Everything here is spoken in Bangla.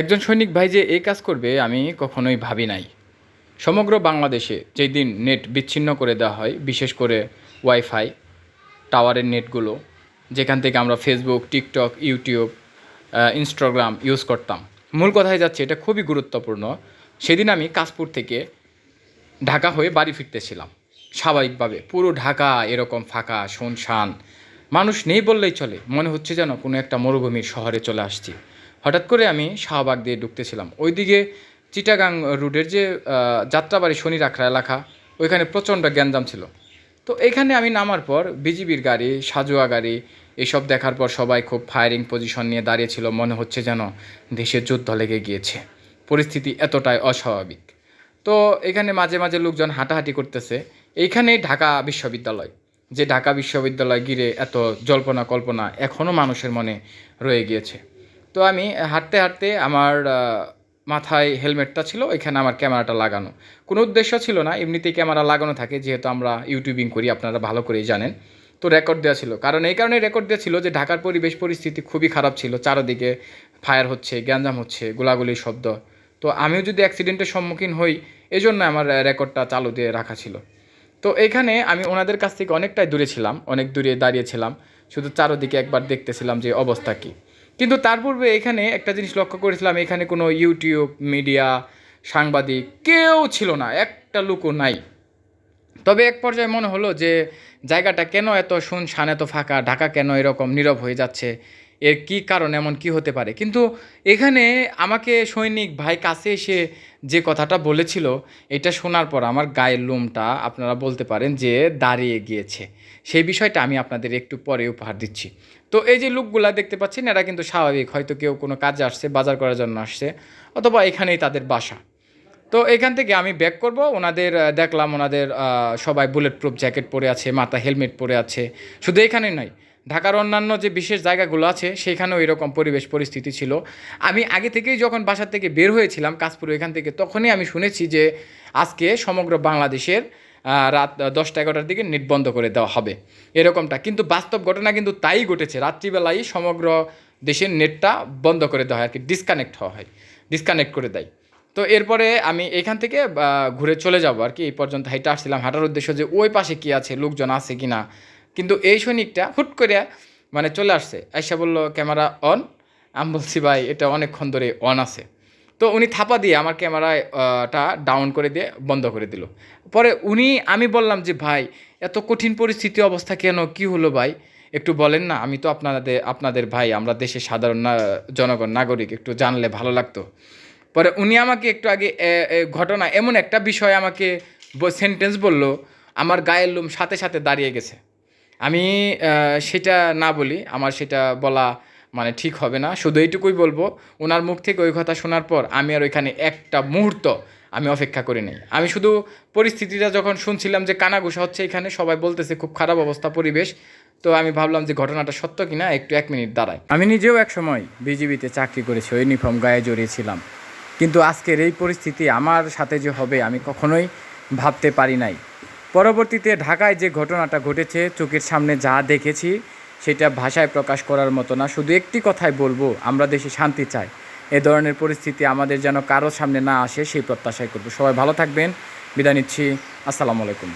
একজন সৈনিক ভাই যে এই কাজ করবে, আমি কখনোই ভাবি নাই। সমগ্র বাংলাদেশে যেই দিন নেট বিচ্ছিন্ন করে দেওয়া হয়, বিশেষ করে ওয়াইফাই, টাওয়ারের নেটগুলো, যেখান থেকে আমরা Facebook, TikTok, YouTube Instagram use করতাম। মূল কথায় যাচ্ছে, এটা খুবই গুরুত্বপূর্ণ। সেদিন আমি কাশপুর থেকে ঢাকা হয়ে বাড়ি ফিরতেছিলাম। স্বাভাবিকভাবে পুরো ঢাকা এরকম ফাঁকা, শুনশান। মানুষ নেই বললেই চলে। মনে হচ্ছে যেন কোনো একটা মরুভূমির শহরে চলে আসছি। হঠাৎ করে আমি শাহবাগ দিয়ে ঢুকতেছিলাম। ওইদিকে চিটাগাং রুটের যে যাত্রাবাড়ি শনি রাখরা এলাকা, ওইখানে প্রচণ্ড গ্যাঞ্জাম ছিল। তো এখানে আমি নামার পর বিজিবির গাড়ি, সাজোয়া গাড়ি, এসব দেখার পর সবাই খুব ফায়ারিং পজিশন নিয়ে দাঁড়িয়েছিল মনে হচ্ছে যেন দেশের যুদ্ধ লেগে গিয়েছে। পরিস্থিতি এতটাই অস্বাভাবিক। তো এখানে মাঝে মাঝে লোকজন হাঁটাহাঁটি করতেছে। এইখানেই ঢাকা বিশ্ববিদ্যালয়, যে ঢাকা বিশ্ববিদ্যালয় ঘিরে এত জল্পনা কল্পনা এখনও মানুষের মনে রয়ে গিয়েছে। তো আমি হাঁটতে হাঁটতে আমার মাথায় হেলমেটটা ছিল এখানে আমার ক্যামেরাটা লাগানো। কোনো উদ্দেশ্য ছিল না, এমনিতেই ক্যামেরা লাগানো থাকে, যেহেতু আমরা ইউটিউবিং করি, আপনারা ভালো করেই জানেন। তো রেকর্ড দেওয়া ছিল। কারণ এই কারণে রেকর্ড দেওয়া ছিল যে, ঢাকার পরিবেশ পরিস্থিতি খুবই খারাপ ছিল, চারদিকে ফায়ার হচ্ছে, গ্যাঞ্জাম হচ্ছে, গোলাগুলির শব্দ। তো আমিও যদি অ্যাক্সিডেন্টের সম্মুখীন হই এই জন্য আমার রেকর্ডটা চালু দিয়ে রাখা ছিল। তো এখানে আমি ওনাদের কাছ থেকে অনেকটাই দূরে ছিলাম, অনেক দূরে দাঁড়িয়েছিলাম শুধু চারোদিকে একবার দেখতেছিলাম যে, অবস্থা কী। কিন্তু তার পূর্বে এখানে একটা জিনিস লক্ষ্য করেছিলাম, এখানে কোনো ইউটিউব মিডিয়া সাংবাদিক কেউ ছিল না, একটা লুকো নাই। তবে এক পর্যায়ে মনে হলো যে, জায়গাটা কেন এত শুনশান, এত ফাঁকা, ঢাকা কেন এরকম নীরব হয়ে যাচ্ছে? এর কি কারণ, এমন কি হতে পারে? কিন্তু এখানে আমাকে সৈনিক ভাই কাছে এসে যে কথাটা বলেছিল, এটা শোনার পর আমার গায়ের লোমটা আপনারা বলতে পারেন যে দাঁড়িয়ে গিয়েছে। সেই বিষয়টা আমি আপনাদের একটু পরে উপহার দিচ্ছি। তো এই যে লোকগুলা দেখতে পাচ্ছেন, এরা কিন্তু স্বাভাবিক, হয়তো কেউ কোনো কাজে আসছে, বাজার করার জন্য আসছে, অথবা এখানেই তাদের বাসা। তো এখান থেকে আমি ব্যাক করব, ওনাদের দেখলাম ওনাদের সবাই বুলেট প্রুফ জ্যাকেট পরে আছে, মাথা হেলমেট পরে আছে, শুধু এখানে নয় ঢাকার অন্যান্য যে বিশেষ জায়গাগুলো আছে, সেখানেও এরকম পরিবেশ পরিস্থিতি ছিল। আমি আগে থেকেই যখন বাসা থেকে বের হয়েছিলাম কাশপুর এখান থেকে, তখনই আমি শুনেছি যে আজকে সমগ্র বাংলাদেশের রাত দশটা এগারোটার দিকে নেট বন্ধ করে দেওয়া হবে। এরকমটা। কিন্তু বাস্তব ঘটনা কিন্তু তাই ঘটেছে। রাত্রিবেলায় সমগ্র দেশের নেটটা বন্ধ করে দেওয়া হয়, আর কি ডিসকানেক্ট হওয়া হয়। ডিসকানেক্ট করে দেয়। তো এরপরে আমি এখান থেকে ঘুরে চলে যাব, আর কি। এই পর্যন্ত হাইটা আসছিলাম। হাঁটার উদ্দেশ্য যে ওই পাশে কি আছে, লোকজন আছে কি না কিন্তু এই সৈনিকটা হুট করে মানে চলে আসছে। আইসা বলল, ক্যামেরা অন? আমি বলছি, ভাই, এটা অনেকক্ষণ ধরে অন আছে। তো উনি থাপা দিয়ে আমার ক্যামেরাটা ডাউন করে দিয়ে বন্ধ করে দিল। পরে উনি, আমি বললাম যে, ভাই, এত কঠিন পরিস্থিতি অবস্থা কেন? কি হলো ভাই? একটু বলেন না, আমি তো আপনাদের আপনাদের ভাই, আমরা দেশের সাধারণ জনগণ, নাগরিক, একটু জানলে ভালো লাগতো। পরে উনি আমাকে একটু আগে ঘটনা, এমন একটা বিষয় আমাকে সেন্টেন্স বলল, আমার গায়ের লোম সাথে সাথে দাঁড়িয়ে গেছে। আমি সেটা না বলি, আমার সেটা বলা মানে ঠিক হবে না। শুধু এইটুকুই বলব ওনার মুখ থেকে ওই কথা শোনার পর আমি আর ওইখানে একটা মুহূর্ত আমি অপেক্ষা করি নাই। আমি শুধু পরিস্থিতিটা যখন শুনছিলাম যে কানাঘুষা হচ্ছে এখানে, সবাই বলতেছে খুব খারাপ অবস্থা পরিবেশ। তো আমি ভাবলাম যে ঘটনাটা সত্য কিনা, একটু এক মিনিট দাঁড়ায় আমি নিজেও এক সময় বিজিবিতে চাকরি করেছি, ইউনিফর্ম গায়ে জড়িয়েছিলাম। কিন্তু আজকের এই পরিস্থিতি আমার সাথে যে হবে, আমি কখনোই ভাবতে পারি নাই। পরবর্তীতে ঢাকায় যে ঘটনাটা ঘটেছে, চোখের সামনে যা দেখেছি, সেটা ভাষায় প্রকাশ করার মতো না। শুধু একটি কথাই বলব, আমরা দেশে শান্তি চাই। এ ধরনের পরিস্থিতি আমাদের যেন কারও সামনে না আসে, সেই প্রত্যাশাই করব। সবাই ভালো থাকবেন। বিদায় নিচ্ছি। আসসালামু আলাইকুম।